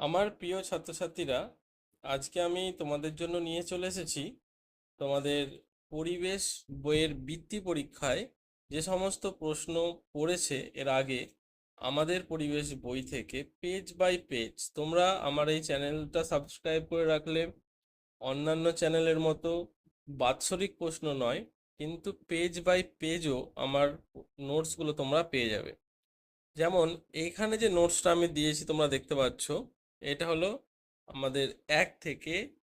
আমার প্রিয় ছাত্রছাত্রীরা, আজকে আমি তোমাদের জন্য নিয়ে চলে এসেছি তোমাদের পরিবেশ বইয়ের বৃত্তি পরীক্ষায় যে সমস্ত প্রশ্ন পড়েছে এর আগে আমাদের পরিবেশ বই থেকে পেজ বাই পেজ তোমরা আমার এই চ্যানেলটা সাবস্ক্রাইব করে রাখলে, অন্যান্য চ্যানেলের মতো বাৎসরিক প্রশ্ন নয়, কিন্তু পেজ বাই পেজও আমার নোটসগুলো তোমরা পেয়ে যাবে। যেমন, এইখানে যে নোটসটা আমি দিয়েছি তোমরা দেখতে পাচ্ছ এটা হলো আমাদের এক থেকে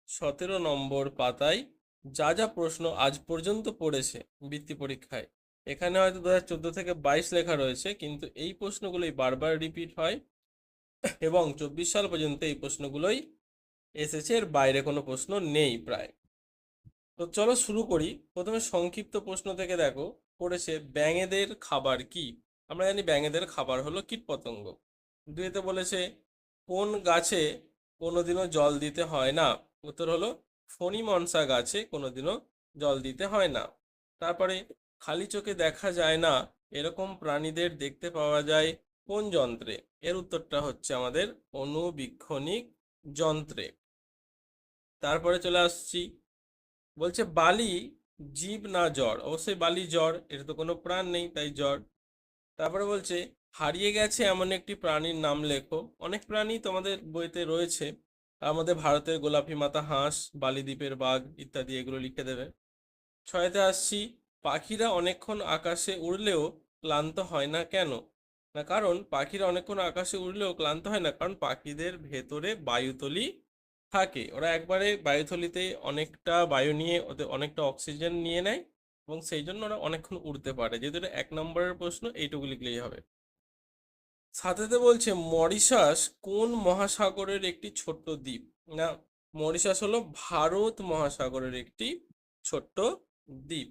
সতেরো নম্বর পাতায় যা যা প্রশ্ন আজ পর্যন্ত পড়েছে বৃত্তি পরীক্ষায়। এখানে হয়তো দু হাজার চোদ্দ থেকে বাইশ লেখা রয়েছে, কিন্তু এই প্রশ্নগুলোই বারবার রিপিট হয় এবং চব্বিশ সাল পর্যন্ত এই প্রশ্নগুলোই এসেছে, এর বাইরে কোনো প্রশ্ন নেই প্রায়। তো চলো শুরু করি। প্রথমে সংক্ষিপ্ত প্রশ্ন থেকে দেখো, পড়েছে ব্যাঙেদের খাবার কি? আমরা জানি ব্যাঙেদের খাবার হলো কীটপতঙ্গ। দুইতে বলেছে কোন গাছে কোনোদিনও জল দিতে হয় না? উত্তর হলো, ফণিমনসা গাছে কোনোদিনও জল দিতে হয় না। তারপরে, খালি চোখে দেখা যায় না, এরকম প্রাণীদের দেখতে পাওয়া যায় কোন যন্ত্রে? এর উত্তরটা হচ্ছে আমাদের অনুবীক্ষণিক যন্ত্রে। তারপরে চলে আসছি। বলছে, বালি জীব না জ্বর। অবশ্যই বালি জ্বর এটা তো কোনো প্রাণ নেই, তাই জ্বর। তারপরে বলছে হারিয়ে গেছে এমন একটি প্রাণীর নাম লেখো। অনেক প্রাণী তোমাদের বইতে রয়েছে। মধ্যে ভারতের গোলাপি মাতা হাঁস, বালিদ্বীপের বাঘ ইত্যাদি এগুলো লিখে দেবে। ছয়তে আসছি, পাখিরা অনেকক্ষণ আকাশে উড়লেও ক্লান্ত হয় না কেন? না, কারণ পাখিরা অনেকক্ষণ আকাশে উড়লেও ক্লান্ত হয় না, কারণ পাখিদের ভেতরে বায়ুতলি থাকে। ওরা একবারে বায়ুথলিতে অনেকটা বায়ু নিয়ে ওদের অনেকটা অক্সিজেন নিয়ে নেয় এবং সেই জন্য ওরা অনেকক্ষণ উড়তে পারে। যেহেতু এটা এক নম্বরের প্রশ্ন, এইটুকু লিখলেই হবে। সাথেতে বলছে, মরিশাস কোন মহাসাগরের একটি ছোট্ট দ্বীপ? না, মরিশাস হলো ভারত মহাসাগরের একটি ছোট্ট দ্বীপ।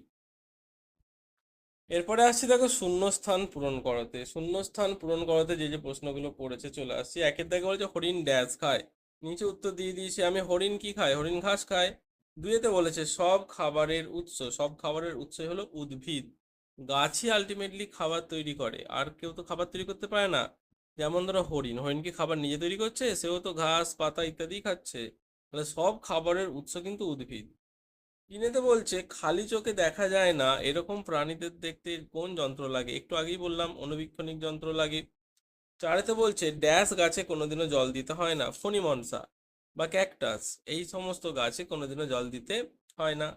এরপরে আসছি দেখো শূন্যস্থান পূরণ করতে। শূন্যস্থান পূরণ করতে যে যে প্রশ্নগুলো পড়েছে চলে আসছি। একের দাগে বলেছে হরিণ ড্যাশ খায়। নিচে উত্তর দিয়ে দিয়েছি, আমি হরিণ কি খায় হরিণ ঘাস খায়। দুইতে বলেছে, সব খাবারের উৎস, সব খাবারের উৎস হলো উদ্ভিদ। গাছই আলটিমেটলি খাবার তৈরি করে। আর কেউ তো খাবার তৈরি করতে পারে না। যেমন ধরো হরিণ হরিণ কি খাবার নিজে তৈরি করছে? সেও তো ঘাস, পাতা ইত্যাদি খাচ্ছে। তাহলে সব খাবারের উৎস কিন্তু উদ্ভিদ। তিনেতে বলছে, খালি চোখে দেখা যায় না। এরকম প্রাণীদের দেখতে কোন যন্ত্র লাগে? একটু আগেই বললাম অনুবীক্ষণিক যন্ত্র লাগে। চারেতে বলছে, ড্যাশ গাছে কোনোদিনও জল দিতে হয় না। ফণিমনসা বা ক্যাকটাস, এই সমস্ত গাছে কোনোদিনও জল দিতে হয় না।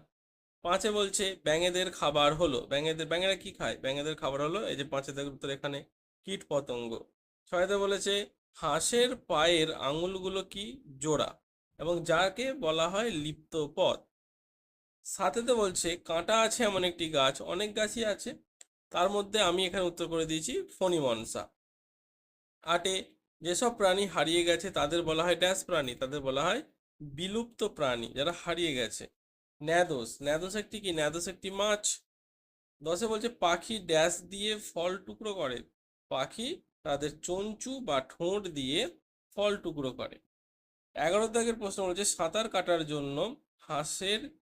পাঁচে বলছে, ব্যাঙেদের খাবার হলো। ব্যাঙেদের, ব্যাঙেরা কি খায়? ব্যাঙেদের খাবার হলো এই যে পাঁচেদের উত্তর এখানে, কীট পতঙ্গ। ছয়তে বলেছে, হাঁসের পায়ের আঙুলগুলো কি জোড়া? এবং যাকে বলা হয় লিপ্ত পথ। সাথেতে বলছে, কাঁটা আছে এমন একটি গাছ, অনেক গাছই আছে। তার মধ্যে আমি এখানে উত্তর করে দিয়েছি, ফণিমনসা। আটে, যেসব প্রাণী হারিয়ে গেছে, তাদের বলা হয় ড্যাশ প্রাণী, তাদের বলা হয় বিলুপ্ত প্রাণী, যারা হারিয়ে গেছে। ন্যাদোস ন্যাদোস একটি কি? ন্যাদোস একটি মাছ। দশে বলছে, পাখি ড্যাশ দিয়ে ফল টুকরো করে। পাখি তাদের চঞ্চু বা ঠোঁট দিয়ে ফল টুকরো করে। এগারো দাগের প্রশ্ন বলছে, সাঁতার কাটার জন্য হাঁসের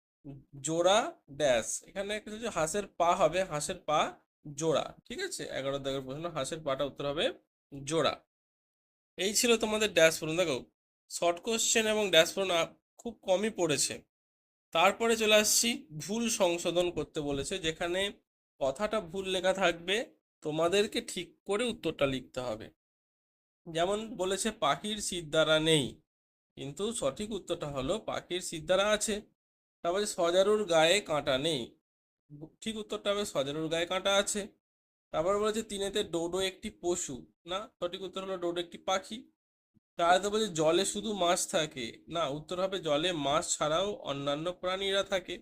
জোড়া ড্যাশ। এখানে একটা হচ্ছে, হাঁসের পা হবে, হাঁসের পা জোড়া। ঠিক আছে? এগারো দাগের প্রশ্ন, হাঁসের পাটা উত্তর হবে জোড়া। এই ছিল তোমাদের ড্যাশ পূরণ দেখো, শর্ট কোশ্চেন এবং ড্যাশ আ- খুব কমই পড়েছে। তারপরে চলে আসছি ভুল সংশোধন করতে বলেছে, যেখানে কথাটা ভুল লেখা থাকবে, তোমাদেরকে ঠিক করে উত্তরটা লিখতে হবে। যেমন বলেছে, পাখির সিদ্ধারা নেই। কিন্তু সঠিক উত্তরটা হলো, পাখির সিদ্ধারা আছে। তারপরে, সজারুর গায়ে কাঁটা নেই। ঠিক উত্তরটা হবে, সজারুর গায়ে কাঁটা আছে। তারপর বলেছে, তিনেতে ডোডো একটি পশু। না, সঠিক উত্তর হলো, ডোডো একটি পাখি। তাহলে বলছে জলে শুধু মাছ থাকে। না, উত্তর হবে জলে মাছ ছাড়াও অন্যান্য প্রাণীরা থাকে।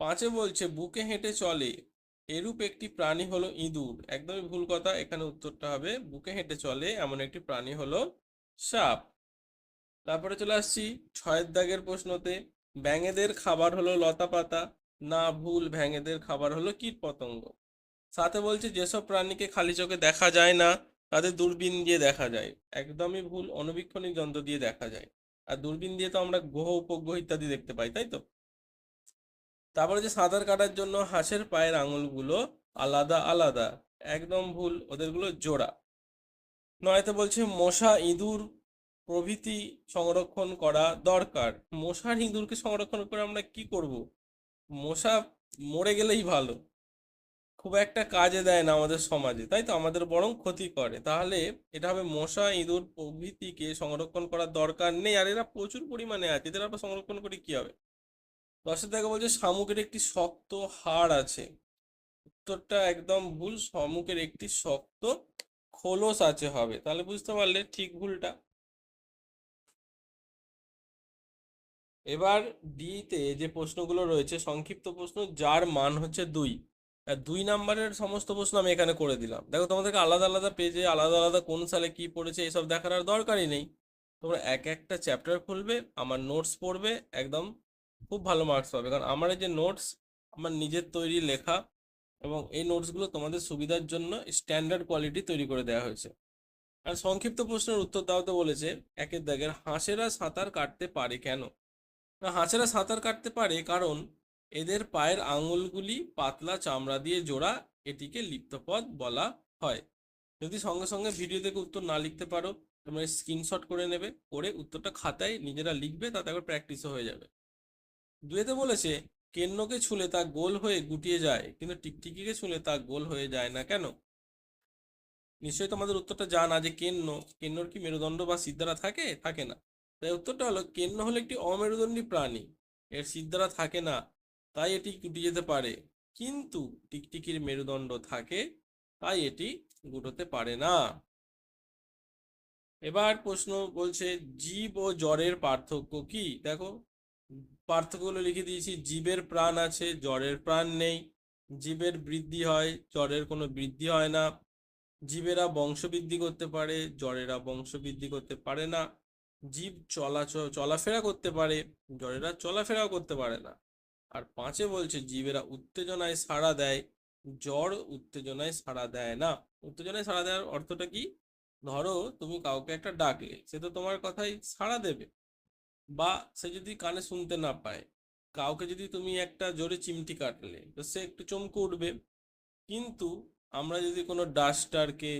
পাঁচে বলছে, বুকে হেঁটে চলে। এরূপ একটি প্রাণী হলো ইঁদুর। একদমই ভুল কথা, এখানে উত্তরটা হবে, বুকে হেঁটে চলে এমন একটি প্রাণী হলো সাপ। তারপরে চলে আসছি ছয়ের দাগের প্রশ্নতে ব্যাঙেদের খাবার হলো লতা পাতা? না, ভুল ব্যাঙেদের খাবার হলো কীট পতঙ্গ সাথে বলছে, যেসব প্রাণীকে খালি চোখে দেখা যায় না তাদের দূরবীন দিয়ে দেখা যায়। একদমই ভুল অনুবীক্ষণিক যন্ত্র দিয়ে দেখা যায়। আর দূরবীন দিয়ে তো আমরা গ্রহ, উপগ্রহ ইত্যাদি দেখতে পাই, তাই তো? তারপরে যে সাঁতার কাটার জন্য হাঁসের পায়ের আঙুলগুলো আলাদা আলাদা, একদম ভুল, ওদেরগুলো জোড়া। নয়তো বলছে মশা, ইঁদুর প্রভৃতি সংরক্ষণ করা দরকার। মশার ইঁদুরকে সংরক্ষণ করে আমরা কি করব? মশা মরে গেলেই ভালো। খুব একটা কাজে দেয় না আমাদের সমাজে, তাই তো? আমাদের বরং ক্ষতি করে। তাহলে এটা হবে মশা, ইঁদুর প্রভৃতিকে সংরক্ষণ করার দরকার নেই, আর এরা প্রচুর পরিমাণে আছে। এদের আমরা সংরক্ষণ করে কি হবে? দশের থেকে বলছে, শামুকের একটি শক্ত হাড় আছে। উত্তরটা একদম ভুল, শামুকের একটি শক্ত খোলস আছে হবে। তাহলে বুঝতে পারলে ঠিক ভুলটা। এবার ডিতে যে প্রশ্নগুলো রয়েছে, সংক্ষিপ্ত প্রশ্ন, যার মান হচ্ছে দুই। দুই নাম্বারের সমস্ত প্রশ্ন আমি এখানে করে দিলাম। দেখো তোমাদেরকে আলাদা আলাদা পেজে আলাদা আলাদা কোন সালে কি পড়েছে এসব দেখার আর দরকারই নেই। তোমরা এক একটা চ্যাপ্টার খুলবে, আমার নোটস পড়বে, একদম খুব ভালো মার্কস পাবে। কারণ আমার যে নোটস আমার নিজের তৈরি লেখা এবং এই নোটসগুলো তোমাদের সুবিধার জন্য স্ট্যান্ডার্ড কোয়ালিটি তৈরি করে দেওয়া হয়েছে। আর সংক্ষিপ্ত প্রশ্নের উত্তর দাওতে বলেছে, একের দাগের হাঁসেরা সাঁতার কাটতে পারে কেন? হাঁসেরা সাঁতার কাটতে পারে কারণ এদের পায়ের আঙুলগুলি পাতলা চামড়া দিয়ে জোড়া, এটিকে লিপ্তপদ বলা হয়। যদি সঙ্গে সঙ্গে ভিডিও থেকে উত্তর না লিখতে পারো তোমরা স্ক্রিনশট করে নেবে, করে উত্তরটা খাতায় নিজেরা লিখবে, তাতে একবার প্র্যাকটিসও হয়ে যাবে। দুয়েতে বলেছে কেন্নকে ছুলে তা গোল হয়ে গুটিয়ে যায়, কিন্তু টিকটিকিকে ছুলে তা গোল হয়ে যায় না কেন? নিশ্চয়ই তোমাদের উত্তরটা জানা যে কেন্ন কেন্নর কি মেরুদণ্ড বা সিদ্ধারা থাকে? থাকে না। তাই উত্তরটা হলো কেন্ন হলো একটি অমেরুদণ্ডী প্রাণী। এর সিদ্ধারা থাকে না। তাই এটি গুটি যেতে পারে। কিন্তু টিকটিকির মেরুদণ্ড থাকে, তাই এটি গুটোতে পারে না। এবার প্রশ্ন বলছে, জীব ও জ্বরের পার্থক্য কি? দেখো, পার্থক্যগুলো লিখে দিয়েছি, জীবের প্রাণ আছে জ্বরের প্রাণ নেই। জীবের বৃদ্ধি হয় জ্বরের কোনো বৃদ্ধি হয় না। জীবেরা বংশবৃদ্ধি করতে পারে জ্বরেরা বংশবৃদ্ধি করতে পারে না। জীব চলা চলাফেরা করতে পারে জ্বরেরা চলাফেরাও করতে পারে না। আর পাঁচে বলছে, জীবেরা উত্তেজনায় সাড়া দেয়, জ্বর উত্তেজনায় সাড়া দেয় না। উত্তেজনায় সাড়া দেওয়ার অর্থটা কি? ধরো তুমি কাউকে একটা ডাকলে সে তো তোমার কথাই সাড়া দেবে। বা সে যদি কানে শুনতে না পায়, কাউকে যদি তুমি একটা জোরে চিমটি কাটলে, তো সে একটু চমকে উঠবে। কিন্তু আমরা যদি কোনো ডাস্টারকে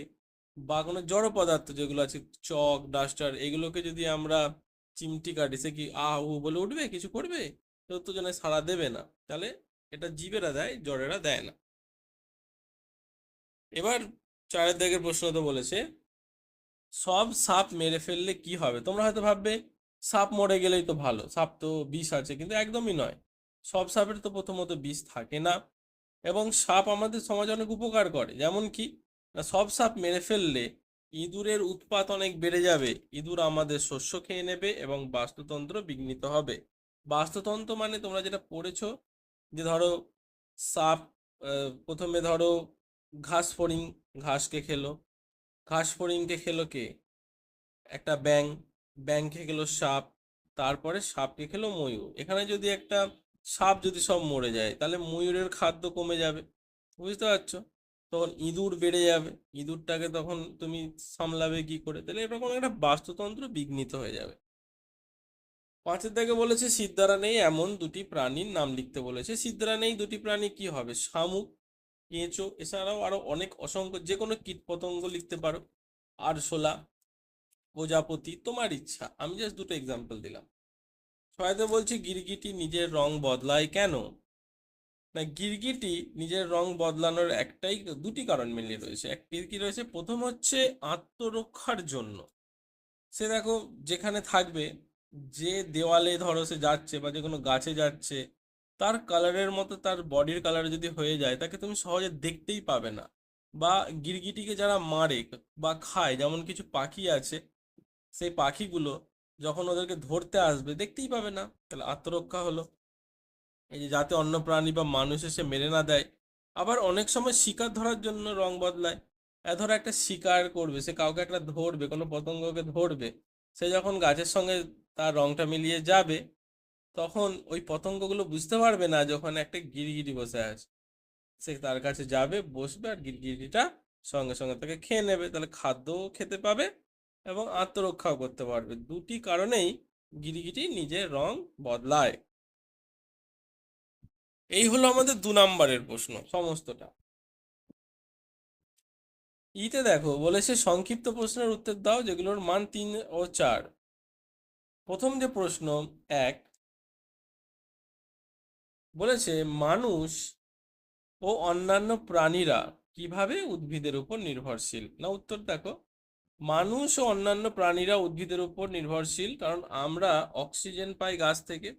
বা কোনো জড় পদার্থ যেগুলো আছে, চক, ডাস্টার, এগুলোকে যদি আমরা চিমটি কাটি, সে কি আহ বলে উঠবে, কিছু করবে? উত্তেজনায় সাড়া দেবে না। তাহলে এটা জীবেরা দেয়, জড়েরা দেয় না। এবার চারের দিকের প্রশ্ন তো বলেছে, সব সাপ মেরে ফেললে কি হবে? তোমরা হয়তো ভাববে, সাপ মরে গেলেই তো ভালো, সাপ তো বিষ আছে, কিন্তু একদমই নয়। সব সাপের তো প্রথমত বিষ থাকে না, এবং সাপ আমাদের সমাজে অনেক উপকার করে। যেমন কি, না, সব সাপ মেরে ফেললে ইঁদুরের উৎপাত অনেক বেড়ে যাবে। ইঁদুর আমাদের শস্য খেয়ে নেবে এবং বাস্তুতন্ত্র বিঘ্নিত হবে। বাস্তুতন্ত্র মানে তোমরা যেটা পড়েছো, যে ধরো সাপ প্রথমে ধরো ঘাস ফড়িং, ঘাসকে খেলো। ঘাস ফড়িংকে খেলো কে? একটা ব্যাং ব্যাং খেয়ে গেলো সাপ, তারপরে সাপকে খেলো ময়ূর। এখানে যদি একটা সাপ যদি সব মরে যায়, তাহলে ময়ূরের খাদ্য কমে যাবে, বুঝতে পারছ? তখন ইঁদুর বেড়ে যাবে, ইঁদুরটাকে তখন তুমি সামলাবে কি করে? তাহলে এরকম একটা বাস্তুতন্ত্র বিঘ্নিত হয়ে যাবে। পাঁচের দাগে বলেছে, সিদ্ধারা নেই এমন দুটি প্রাণীর নাম লিখতে বলেছে। সিদ্ধারা নেই দুটি প্রাণী কি হবে? শামুক, কেঁচো, এছাড়াও আরও অনেক অসংখ্য যে কোনো কীট পতঙ্গ লিখতে পারো। আরশোলা, প্রজাপতি, তোমার ইচ্ছা। আমি জাস্ট দুটো এক্সাম্পল দিলাম। ছয়তে বলছি, গিরগিটি নিজের রং বদলায় কেন? না, গিরগিটি নিজের রং বদলানোর একটাই, দুটি কারণ মিলিয়ে রয়েছে। একটি কি রয়েছে? প্রথম হচ্ছে আত্মরক্ষার জন্য। সে দেখো, যেখানে থাকবে যে দেওয়ালে ধরো সে যাচ্ছে বা যে কোনো গাছে যাচ্ছে, তার কালারের মতো তার বডির কালার যদি হয়ে যায়, তাকে তুমি সহজে দেখতেই পাবে না। বা গিরগিটিকে যারা মারে বা খায়, যেমন কিছু পাখি আছে, সেই পাখিগুলো যখন ওদেরকে ধরতে আসবে, দেখতেই পাবে না। তাহলে আত্মরক্ষা হলো। এই যে যাতে অন্য প্রাণী বা মানুষ এসে মেরে না দেয়। আবার অনেক সময় শিকার ধরার জন্য রং বদলায়। এ ধরো একটা শিকার করবে, সে কাউকে একটা ধরবে, কোনো পতঙ্গকে ধরবে, সে যখন গাছের সঙ্গে তার রংটা মিলিয়ে যাবে, তখন ওই পতঙ্গগুলো বুঝতে পারবে না যখন একটা গিরগিটি বসে আছে। সে তার কাছে যাবে, বসবে আর গিরগিটিটা সঙ্গে সঙ্গে তাকে খেয়ে নেবে। তাহলে খাদ্যও খেতে পাবে এবং আত্মরক্ষাও করতে পারবে। দুটি কারণেই গিরগিটি নিজের রং বদলায়। এই হলো আমাদের দু নম্বরের প্রশ্ন সমস্তটা। ইতে দেখো, বলেছে সংক্ষিপ্ত প্রশ্নের উত্তর দাও যেগুলোর মান তিন ও চার। প্রথম যে প্রশ্ন, এক, বলেছে, মানুষ ও অন্যান্য প্রাণীরা কীভাবে উদ্ভিদের উপর নির্ভরশীল? না, উত্তর দেখো, মানুষ ও অন্যান্য প্রাণীরা উদ্ভিদের উপর নির্ভরশীল, কারণ আমরা অক্সিজেন পাই গাছ থেকে।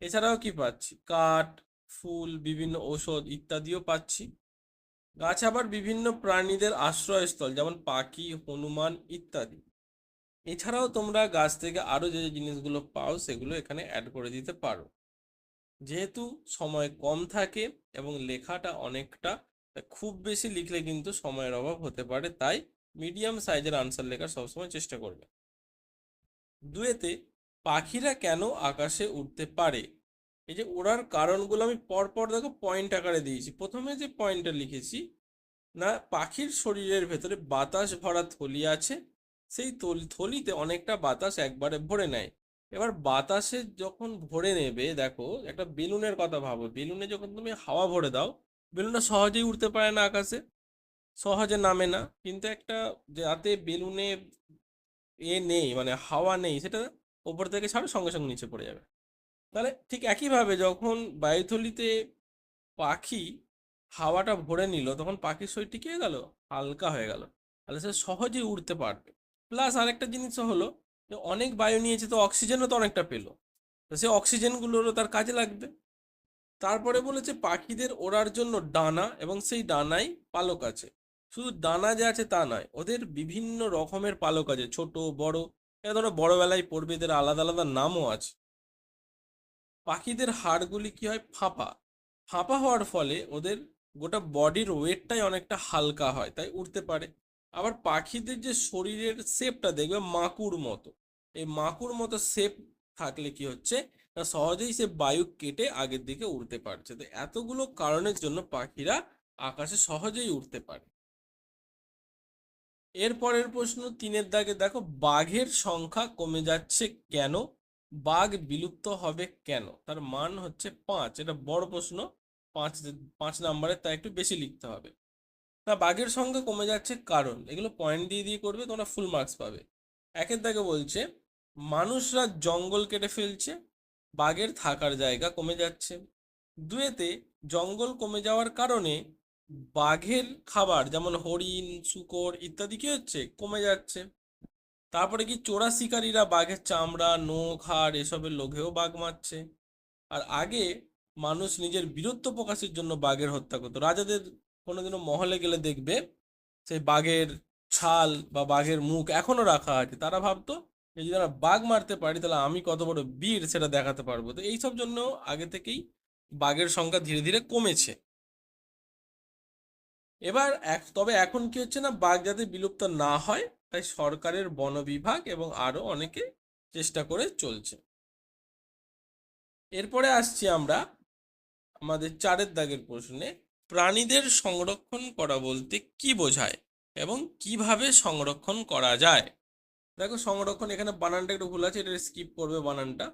এছাড়াও কি পাচ্ছি? কাঠ, ফুল, বিভিন্ন ঔষধ ইত্যাদিও পাচ্ছি। গাছ আবার বিভিন্ন প্রাণীদের আশ্রয়স্থল, যেমন পাখি, হনুমান ইত্যাদি। এছাড়াও তোমরা গাছ থেকে আরও যে জিনিসগুলো পাও, সেগুলো এখানে অ্যাড করে দিতে পারো। যেহেতু সময় কম থাকে এবং লেখাটা অনেকটা খুব বেশি লিখলে কিন্তু সময়ের অভাব হতে পারে, তাই মিডিয়াম সাইজের আনসার লেখার সবসময় চেষ্টা করবে। দুয়েতে, পাখিরা কেন আকাশে উঠতে পারে? এই যে ওড়ার কারণগুলো আমি পরপর দেখো পয়েন্ট আকারে দিয়েছি। প্রথমে যে পয়েন্টটা লিখেছি, না, পাখির শরীরের ভেতরে বাতাস ভরা থলি আছে সেই থলি, থলিতে অনেকটা বাতাস একবারে ভরে নেয়। এবার বাতাসে যখন ভরে নেবে, দেখো, একটা বেলুনের কথা ভাবো। বেলুনে যখন তুমি হাওয়া ভরে দাও, বেলুনটা সহজেই উঠতে পারে না আকাশে। সহজে নামে না। কিন্তু একটা যাতে বেলুনে এ নেই মানে হাওয়া নেই, সেটা ওপর থেকে ছাড়ো, সঙ্গে সঙ্গে নিচে পড়ে যাবে। তাহলে ঠিক একইভাবে যখন বায়ুথলিতে পাখি হাওয়াটা ভরে নিল, তখন পাখির শরীরটি কি হয়ে গেল, হালকা হয়ে গেল। তাহলে সে সহজেই উড়তে পারবে। প্লাস আরেকটা জিনিস হলো যে অনেক বায়ু নিয়েছে তো অক্সিজেনও তো অনেকটা পেল। তো সে অক্সিজেনগুলোরও তার কাজে লাগবে। তারপরে বলেছে পাখিদের ওড়ার জন্য ডানা এবং সেই ডানাই পালক আছে। শুধু ডানা যে আছে তা নয়, ওদের বিভিন্ন রকমের পালক আছে, ছোট, বড়। এটা ধরো বড়বেলায় পড়বে, এদের আলাদা আলাদা নামও আছে। পাখিদের হাড়গুলি কি হয়? ফাঁপা। ফাঁপা হওয়ার ফলে ওদের গোটা বডির ওয়েটটাই অনেকটা হালকা হয়, তাই উড়তে পারে। আবার পাখিদের যে শরীরের শেপটা দেখবে মাকুর মতো। এই মাকুর মতো শেপ থাকলে কি হচ্ছে? না সহজেই সে বায়ু কেটে আগের দিকে উড়তে পারছে। তো এতগুলো কারণের জন্য পাখিরা আকাশে সহজেই উড়তে পারে। এরপরের প্রশ্ন তিনের দাগে, দেখো, বাঘের সংখ্যা কমে যাচ্ছে কেন? বাঘ বিলুপ্ত হবে কেন? তার মান হচ্ছে পাঁচ। এটা বড় প্রশ্ন। পাঁচ পাঁচ নাম্বারের তা একটু বেশি লিখতে হবে। না, বাঘের সংখ্যা কমে যাচ্ছে কারণ। এগুলো পয়েন্ট দিয়ে দিয়ে করবে, তোমরা ফুল মার্কস পাবে। একের দাগে বলছে, মানুষরা জঙ্গল কেটে ফেলছে, বাঘের থাকার জায়গা কমে যাচ্ছে। দুয়েতে, জঙ্গল কমে যাওয়ার কারণে বাঘের খাবার, যেমন হরিণ, শুকর ইত্যাদি কি হচ্ছে? কমে যাচ্ছে। তারপরে কি চোরা শিকারীরা বাঘের চামড়া, নখ, হাড় এসবের লোভেও বাঘ মারছে। আর আগে মানুষ নিজের বীরত্ব প্রকাশের জন্য বাঘের হত্যা করতো। রাজাদের কোনোদিনও মহলে গেলে দেখবে সেই বাঘের ছাল বা বাঘের মুখ এখনও রাখা আছে। তারা ভাবতো যদি আমরা বাঘ মারতে পারি, তাহলে আমি কত বড় বীর সেটা দেখাতে পারব। তো এইসব জন্য আগে থেকেই বাঘের সংখ্যা ধীরে ধীরে কমেছে। এবার এক, তবে এখন কি হচ্ছে না, বাঘ যাতে বিলুপ্ত না হয়, তাই সরকারের বন বিভাগ এবং আরও অনেকে চেষ্টা করে চলছে। এরপরে আসছি আমরা আমাদের চারের দাগের প্রশ্নে। প্রাণীদের সংরক্ষণ করা বলতে কি বোঝায় এবং কীভাবে সংরক্ষণ করা যায়? দেখো, সংরক্ষণ এখানে বানানটা একটু ভুল আছে, এটা স্কিপ করবে বানানটা।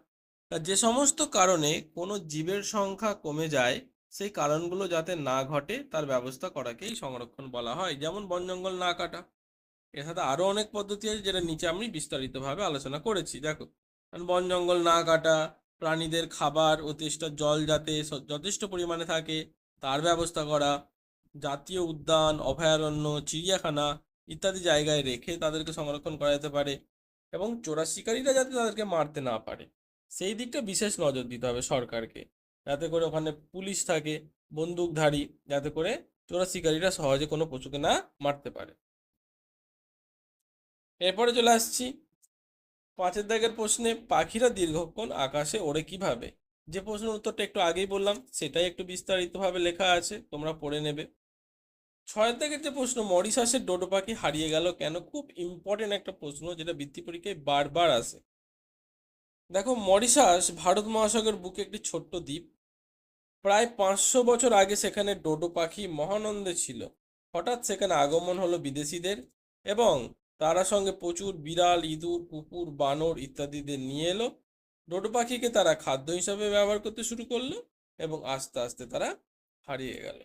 তা যে সমস্ত কারণে কোনো জীবের সংখ্যা কমে যায়, সেই কারণগুলো যাতে না ঘটে, তার ব্যবস্থা করাকেই সংরক্ষণ বলা হয়। যেমন বন জঙ্গল না কাটা। এর সাথে আরও অনেক পদ্ধতি আছে যেটা নিচে আমি বিস্তারিতভাবে আলোচনা করেছি। দেখো বন জঙ্গল না কাটা, প্রাণীদের খাবার তেষ্টার জল যাতে যথেষ্ট পরিমাণে থাকে তার ব্যবস্থা করা, জাতীয় উদ্যান, অভয়ারণ্য, চিড়িয়াখানা ইত্যাদি জায়গায় রেখে তাদেরকে সংরক্ষণ করা যেতে পারে এবং চোরা শিকারীরা যাতে তাদেরকে মারতে না পারে। সেই দিকটা বিশেষ নজর দিতে হবে সরকারকে, যাতে করে ওখানে পুলিশ থাকে, বন্দুকধারী, যাতে করে চোরা শিকারীরা সহজে কোনো পশুকে না মারতে পারে। এরপরে চলে আসছি, পাঁচের দাগের প্রশ্নে, পাখিরা দীর্ঘক্ষণ আকাশে ওড়ে কীভাবে? যে প্রশ্নের উত্তরটা একটু আগেই বললাম, সেটাই একটু বিস্তারিতভাবে লেখা আছে, তোমরা পড়ে নেবে। ছয়ের দাগের যে প্রশ্ন, মরিশাসের ডোডো পাখি হারিয়ে গেল কেন? খুব ইম্পর্টেন্ট একটা প্রশ্ন যেটা বৃত্তি পরীক্ষায় বারবার আসে। দেখো, মরিশাস ভারত মহাসাগর বুকে একটি ছোট্ট দ্বীপ। প্রায় পাঁচশো বছর আগে সেখানে ডোডো পাখি মহানন্দে ছিল। হঠাৎ সেখানে আগমন হলো বিদেশিদের এবং তারা সঙ্গে প্রচুর বিড়াল, ইঁদুর, কুকুর, বানর ইত্যাদিদের নিয়ে এলো। ডোডো পাখিকে তারা খাদ্য হিসাবে ব্যবহার করতে শুরু করল এবং আস্তে আস্তে তারা হারিয়ে গেল।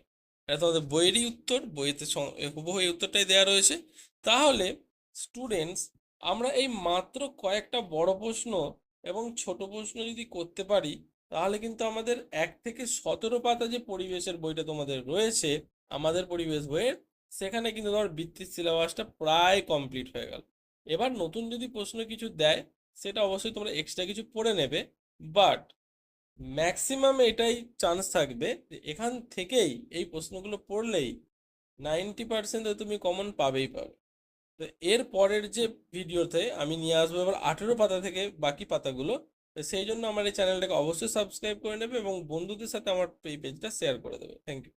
এটা তোমাদের বইয়েরই উত্তর, বইতে হুবহু এই উত্তরটাই দেওয়া রয়েছে। তাহলে স্টুডেন্টস আমরা এই মাত্র কয়েকটা বড় প্রশ্ন এবং ছোট প্রশ্ন যদি করতে পারি, তাহলে কিন্তু আমাদের এক থেকে সতেরো পাতা যে পরিবেশের বইটা তোমাদের রয়েছে, আমাদের পরিবেশ বইয়ের, সেখানে কিন্তু তোমার বৃত্তির সিলেবাসটা প্রায় কমপ্লিট হয়ে গেল। এবার নতুন যদি প্রশ্ন কিছু দেয় সেটা অবশ্যই তোমরা এক্সট্রা কিছু পড়ে নেবে বাট ম্যাক্সিমাম এটাই চান্স থাকবে এখান থেকেই এই প্রশ্নগুলো পড়লেই নাইনটি পার্সেন্ট তুমি কমন পাবেই পাবে। তো এর পরের যে ভিডিওতে আমি নিয়ে আসব এবার আঠেরো পাতা থেকে বাকি পাতাগুলো সেই জন্য আমার এই চ্যানেলটাকে অবশ্যই সাবস্ক্রাইব করে নেবে এবং বন্ধুদের সাথে আমার এই পেজটা শেয়ার করে দেবে। Thank you